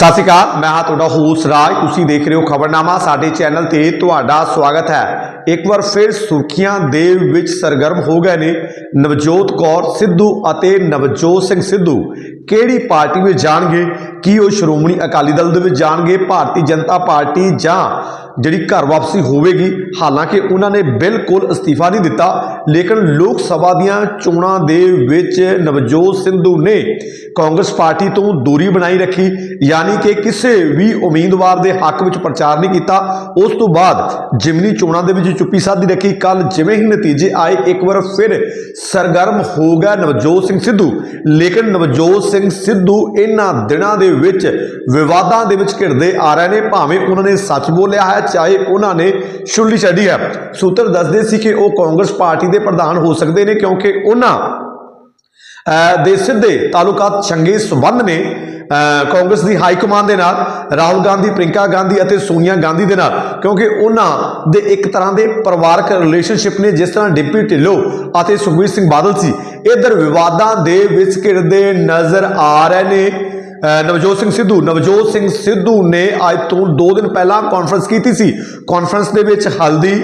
ਸਤਿ ਸ਼੍ਰੀ ਅਕਾਲ, ਮੈਂ ਹਾਂ ਤੁਹਾਡਾ ਹੋਸਟ ਰਾਜ। ਤੁਸੀਂ ਦੇਖ ਰਹੇ ਹੋ ਖਬਰਨਾਮਾ, ਸਾਡੇ ਚੈਨਲ ਤੇ ਤੁਹਾਡਾ ਸਵਾਗਤ ਹੈ। ਇੱਕ ਵਾਰ ਫਿਰ ਸੁਰਖੀਆਂ ਦੇ ਵਿੱਚ ਸਰਗਰਮ ਹੋ ਗਏ ਨੇ ਨਵਜੋਤ ਕੌਰ ਸਿੱਧੂ ਅਤੇ ਨਵਜੋਤ ਸਿੰਘ ਸਿੱਧੂ। ਕਿਹੜੀ ਪਾਰਟੀ ਵਿੱਚ ਜਾਣਗੇ? ਕੀ ਉਹ ਸ਼੍ਰੋਮਣੀ ਅਕਾਲੀ ਦਲ ਦੇ ਵਿੱਚ ਜਾਣਗੇ? ਭਾਰਤੀ ਜਨਤਾ ਪਾਰਟੀ ਜਾਂ ਜਿਹੜੀ ਘਰ ਵਾਪਸੀ ਹੋਵੇਗੀ, ਹਾਲਾਂਕਿ ਉਹਨਾਂ ਨੇ ਬਿਲਕੁਲ ਅਸਤੀਫਾ ਨਹੀਂ ਦਿੱਤਾ, ਲੇਕਿਨ ਲੋਕ ਸਭਾ ਦੀਆਂ ਚੋਣਾਂ ਦੇ ਵਿੱਚ ਨਵਜੋਤ ਸਿੰਧੂ ਨੇ ਕਾਂਗਰਸ ਪਾਰਟੀ ਤੋਂ ਦੂਰੀ ਬਣਾਈ ਰੱਖੀ, ਯਾਨੀ ਕਿ ਕਿਸੇ ਵੀ ਉਮੀਦਵਾਰ ਦੇ ਹੱਕ ਵਿੱਚ ਪ੍ਰਚਾਰ ਨਹੀਂ ਕੀਤਾ। ਉਸ ਤੋਂ ਬਾਅਦ ਜਿਮਨੀ ਚੋਣਾਂ ਦੇ ਵਿੱਚ ਚੁੱਪੀ ਸਾਧੀ ਰੱਖੀ। ਕੱਲ ਜਿਵੇਂ ਹੀ ਨਤੀਜੇ ਆਏ, ਇੱਕ ਵਾਰ ਫਿਰ ਸਰਗਰਮ ਹੋ ਗਿਆ ਨਵਜੋਤ ਸਿੰਘ ਸਿੱਧੂ। ਲੇਕਿਨ ਨਵਜੋਤ ਸਿੰਘ ਸਿੱਧੂ ਇਹਨਾਂ ਦਿਨਾਂ ਦੇ ਵਿੱਚ ਵਿਵਾਦਾਂ ਦੇ ਵਿੱਚ ਘਿਰਦੇ ਆ ਰਹੇ ਨੇ। ਭਾਵੇਂ ਉਹਨਾਂ ਨੇ ਸੱਚ ਬੋਲਿਆ ਹੈ ਚਾਹੇ ਉਹਨਾਂ ਨੇ ਛੁੱਲੀ ਛੱਡੀ ਹੈ। ਸੂਤਰ ਦੱਸਦੇ ਸੀ ਕਿ ਉਹ ਕਾਂਗਰਸ ਪਾਰਟੀ ਦੇ ਪ੍ਰਧਾਨ ਹੋ ਸਕਦੇ ਨੇ ਕਿਉਂਕਿ ਉਹਨਾਂ ਦੇ ਸਿੱਧੇ ਤਾਲੁਕਾਤ ਚੰਗੇ ਸਬੰਧ ਨੇ। ਕਾਂਗਰਸ ਦੀ ਹਾਈ ਕਮਾਂਡ ਦੇ ਨਾਲ, ਰਾਹੁਲ ਗਾਂਧੀ ਪ੍ਰਿੰਕਾ ਗਾਂਧੀ ਅਤੇ ਸੋਨੀਆ ਗਾਂਧੀ ਦੇ ਨਾਲ। ਕਿਉਂਕਿ ਉਹਨਾਂ ਦੇ ਇੱਕ ਤਰ੍ਹਾਂ ਦੇ ਪਰਿਵਾਰਕ ਰਿਲੇਸ਼ਨਸ਼ਿਪ ਨੇ, ਜਿਸ ਤਰ੍ਹਾਂ ਡਿਪਟੀ ਢਿੱਲੋਂ ਅਤੇ ਸੁਖਬੀਰ ਸਿੰਘ ਬਾਦਲ ਸੀ। ਇਧਰ ਵਿਵਾਦਾਂ ਦੇ ਵਿੱਚ ਘਿਰਦੇ ਨਜ਼ਰ ਆ ਰਹੇ ਨੇ। ਨਵਜੋਤ ਸਿੰਘ ਸਿੱਧੂ। ਨਵਜੋਤ ਸਿੰਘ ਸਿੱਧੂ ਨੇ ਅੱਜ ਤੋਂ 2 ਦਿਨ ਪਹਿਲਾਂ ਕਾਨਫਰੰਸ ਕੀਤੀ ਸੀ। ਕਾਨਫਰੰਸ ਦੇ ਵਿੱਚ ਹਲਦੀ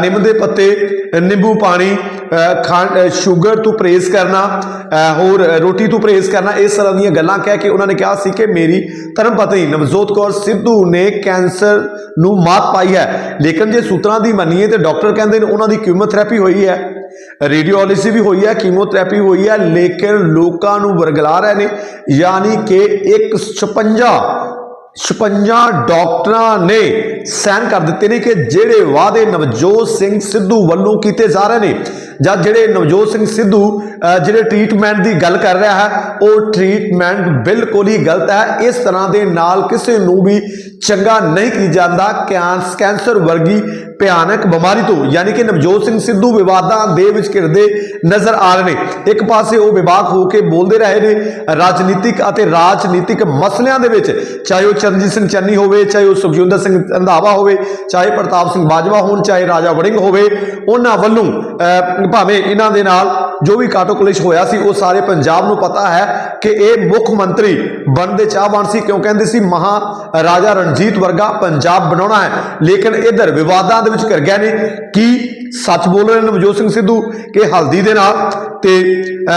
ਨਿੰਮ ਦੇ ਪੱਤੇ, ਨਿੰਬੂ ਪਾਣੀ, ਅਹ ਸ਼ੂਗਰ ਤੋਂ ਪ੍ਰੇਜ਼ ਕਰਨਾ ਹੋਰ ਰੋਟੀ ਤੋਂ ਪ੍ਰੇਜ਼ ਕਰਨਾ, ਇਸ ਤਰ੍ਹਾਂ ਦੀਆਂ ਗੱਲਾਂ ਕਹਿ ਕੇ ਉਹਨਾਂ ਨੇ ਕਿਹਾ ਸੀ ਕਿ ਮੇਰੀ ਧਰਮ ਪਤਨੀ ਨਵਜੋਤ ਕੌਰ ਸਿੱਧੂ ਨੇ ਕੈਂਸਰ ਨੂੰ ਮਾਤ ਪਾਈ ਹੈ। ਲੇਕਿਨ ਜੇ ਸੂਤਰਾਂ ਦੀ ਮੰਨੀਏ ਤੇ ਡਾਕਟਰ ਕਹਿੰਦੇ ਨੇ ਉਹਨਾਂ ਦੀ ਕੀਮੋਥੈਰੇਪੀ ਹੋਈ ਹੈ। ਰੇਡੀਓਲੋਜੀ ਵੀ ਹੋਈ ਹੈ, ਕੀਮੋਥੈਰੇਪੀ ਹੋਈ ਹੈ, ਲੇਕਿਨ ਲੋਕਾਂ ਨੂੰ ਵਰਗਲਾ ਰਹੇ ਨੇ, ਯਾਨੀ ਕਿ ਇੱਕ 56 56 ਡਾਕਟਰਾਂ ਨੇ ਸਾਈਨ ਕਰ ਦਿੱਤੇ ਨੇ ਕਿ ਜਿਹੜੇ ਵਾਅਦੇ ਨਵਜੋਤ ਸਿੰਘ ਸਿੱਧੂ ਵੱਲੋਂ ਕੀਤੇ ਜਾ ਰਹੇ ਨੇ, ਜਾਂ ਜਿਹੜੇ ਨਵਜੋਤ ਸਿੰਘ ਸਿੱਧੂ ਜਿਹੜੇ ਟ੍ਰੀਟਮੈਂਟ ਦੀ ਗੱਲ ਕਰ ਰਿਹਾ ਹੈ, ਉਹ ਟ੍ਰੀਟਮੈਂਟ ਬਿਲਕੁਲ ਹੀ ਗਲਤ ਹੈ। ਇਸ ਤਰ੍ਹਾਂ ਦੇ ਨਾਲ ਕਿਸੇ ਨੂੰ ਵੀ ਚੰਗਾ ਨਹੀਂ ਕੀ ਜਾਂਦਾ ਕੈਂਸ- ਕੈਂਸਰ ਵਰਗੀ ਭਿਆਨਕ ਬਿਮਾਰੀ ਤੋਂ। ਯਾਨੀ ਕਿ ਨਵਜੋਤ ਸਿੰਘ ਸਿੱਧੂ ਵਿਵਾਦਾਂ ਦੇ ਵਿੱਚ ਘਿਰਦੇ ਨਜ਼ਰ ਆ ਰਹੇ ਨੇ। ਇੱਕ ਪਾਸੇ ਉਹ ਵਿਵਾਕ ਹੋ ਕੇ ਬੋਲਦੇ ਰਹੇ ਨੇ, ਰਾਜਨੀਤਿਕ ਅਤੇ ਰਾਜਨੀਤਿਕ ਮਸਲਿਆਂ ਦੇ ਵਿੱਚ। ਚਾਹੇ ਉਹ ਚਰਨਜੀਤ ਸਿੰਘ ਚੰਨੀ ਹੋਵੇ, ਚਾਹੇ ਉਹ ਸੁਖਜਿੰਦਰ ਸਿੰਘ ਰੰਧਾਵਾ ਹੋਵੇ, ਚਾਹੇ ਪ੍ਰਤਾਪ ਸਿੰਘ ਬਾਜਵਾ ਹੋਣ, ਚਾਹੇ ਰਾਜਾ ਵੜਿੰਗ ਹੋਵੇ, ਉਹਨਾਂ ਵੱਲੋਂ ਭਾਵੇਂ ਇਹਨਾਂ ਦੇ ਨਾਲ ਜੋ ਵੀ ਕਾਟੋ ਕਲੇਸ਼ ਹੋਇਆ ਸੀ, ਉਹ ਸਾਰੇ ਪੰਜਾਬ ਨੂੰ ਪਤਾ ਹੈ ਕਿ ਇਹ ਮੁੱਖ ਮੰਤਰੀ ਬਣਦੇ ਚਾਹਵਾਨ ਸੀ, ਕਿਉਂ ਕਹਿੰਦੇ ਸੀ, ਮਹਾ ਰਾਜਾ ਰਣ ਰਣਜੀਤ ਵਰਗਾ ਪੰਜਾਬ ਬਣਾਉਣਾ ਹੈ। ਲੇਕਿਨ ਇਧਰ ਵਿਵਾਦਾਂ ਦੇ ਵਿੱਚ ਘਿਰ ਗਏ ਨੇ। ਕੀ ਸੱਚ ਬੋਲ ਰਹੇ ਨੇ ਨਵਜੋਤ ਸਿੰਘ ਸਿੱਧੂ? ਕਿ ਹਲਦੀ ਦੇ ਨਾਲ ਤੇ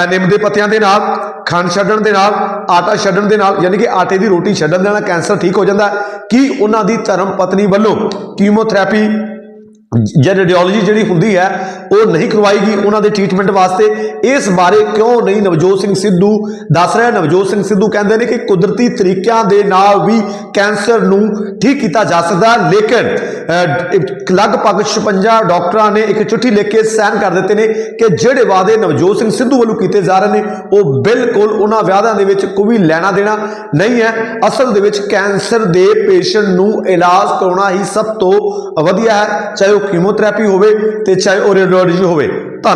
ਨਿੰਮ ਦੇ ਪੱਤਿਆਂ ਦੇ ਨਾਲ, ਖੰਡ ਛੱਡਣ ਦੇ ਨਾਲ, ਆਟਾ ਛੱਡਣ ਦੇ ਨਾਲ, ਯਾਨੀ ਕਿ ਆਟੇ ਦੀ ਰੋਟੀ ਛੱਡਣ ਦੇ ਨਾਲ ਕੈਂਸਰ ਠੀਕ ਹੋ ਜਾਂਦਾ ਕੀ ਉਹਨਾਂ ਦੀ ਧਰਮ ਪਤਨੀ ਵੱਲੋਂ ਕੀਮੋਥੈਰੇਪੀ ਜਾਂ ਰੇਡੀਓਲੋਜੀ ਜਿਹੜੀ ਹੁੰਦੀ ਹੈ, ਉਹ ਨਹੀਂ ਕਰਵਾਏਗੀ ਉਹਨਾਂ ਦੇ ਟ੍ਰੀਟਮੈਂਟ ਵਾਸਤੇ। ਇਸ ਬਾਰੇ ਕਿਉਂ ਨਹੀਂ ਨਵਜੋਤ ਸਿੰਘ ਸਿੱਧੂ ਦੱਸ ਰਿਹਾ? ਨਵਜੋਤ ਸਿੰਘ ਸਿੱਧੂ ਕਹਿੰਦੇ ਨੇ ਕਿ ਕੁਦਰਤੀ ਤਰੀਕਿਆਂ ਦੇ ਨਾਲ ਵੀ ਕੈਂਸਰ ਨੂੰ ਠੀਕ ਕੀਤਾ ਜਾ ਸਕਦਾ ਲੇਕਿਨ ਲਗਭਗ 56 ਡਾਕਟਰਾਂ ਨੇ ਇੱਕ ਚਿੱਠੀ ਲਿਖ ਕੇ ਸਾਈਨ ਕਰ ਦਿੱਤੇ ਨੇ ਕਿ ਜਿਹੜੇ ਵਾਅਦੇ ਨਵਜੋਤ ਸਿੰਘ ਸਿੱਧੂ ਵੱਲੋਂ ਕੀਤੇ ਜਾ ਰਹੇ ਨੇ, ਉਹ ਬਿਲਕੁਲ ਉਹਨਾਂ ਵਾਅਦਿਆਂ ਦੇ ਵਿੱਚ ਕੋਈ ਲੈਣਾ ਦੇਣਾ ਨਹੀਂ ਹੈ। ਅਸਲ ਦੇ ਵਿੱਚ ਕੈਂਸਰ ਦੇ ਪੇਸ਼ੈਂਟ ਨੂੰ ਇਲਾਜ ਕਰਾਉਣਾ ਹੀ ਸਭ ਤੋਂ ਵਧੀਆ ਹੈ, ਚਾਹੇ ਉਹ ਕੀਮੋਥੈਰੇਪੀ ਹੋਵੇ ਤੇ ਚਾਹੇ ਉਹ ਰੇਡੀਓਲੋਜੀ ਹੋਵੇ। ਧੰਨਵਾਦ।